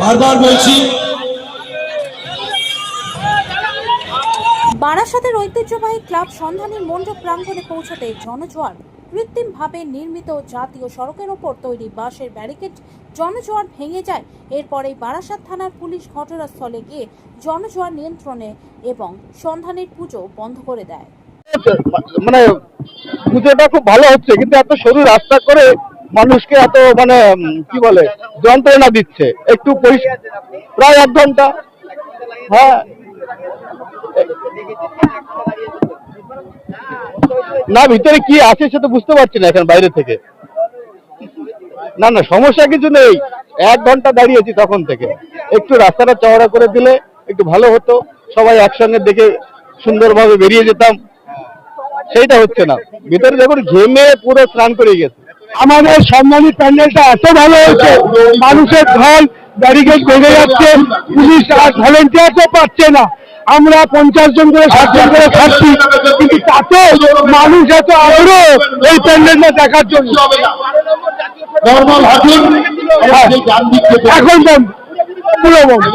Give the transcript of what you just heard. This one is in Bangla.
বারবার বলছি বারাসাতের ঐতিহ্যবাহী ক্লাব সন্ধানী মণ্ডপ প্রাঙ্গণে পৌঁছতে জনজোয়ার কৃত্রিমভাবে নির্মিত জাতীয় সড়কের ওপর তৈরি বাঁশের ব্যারিকেড জনজোয়ার ভেঙে যায়। এরপরেই বারাসাত থানার পুলিশ ঘটনাস্থলে গিয়ে জনজোয়ার নিয়ন্ত্রণে এবং সন্ধানের পুজো বন্ধ করে দেয়। মানে পুজোটা খুব ভালো হচ্ছে কিন্তু এত সরু রাস্তা করে মানুষকে এত মানে কি বলে, যন্ত্রণা দিচ্ছে। একটু প্রায় এক ঘণ্টা। হ্যাঁ। না, ভিতরে কি আছে সেটা বুঝতে পারছি না এখন বাইরে থেকে। না না, সমস্যা কিছু নেই। এক ঘণ্টা দাঁড়িয়েছি তখন থেকে। একটু রাস্তাটা চওড়া করে দিলে একটু ভালো হতো। সবাই একসঙ্গে দেখে সুন্দরভাবে বেরিয়ে যেতাম। সেইটা হচ্ছে না। ভিতরে দেখুন, ঘেমে পুরো স্নান করে গেছে। আমাদের সম্মানিত প্যান্ডেলটা এত ভালো হয়েছে, মানুষের ঢল ব্যারিকেড ভেঙে যাচ্ছে, পুলিশ আর ভলেন্টিয়ার তো পাচ্ছে না। আমরা পঞ্চাশ জন করে ষাট জন করে থাকছি কিন্তু তাতে মানুষ এত আগ্রহ এই প্যান্ডেলটা দেখার জন্য। এখন পুরো বন্ধ।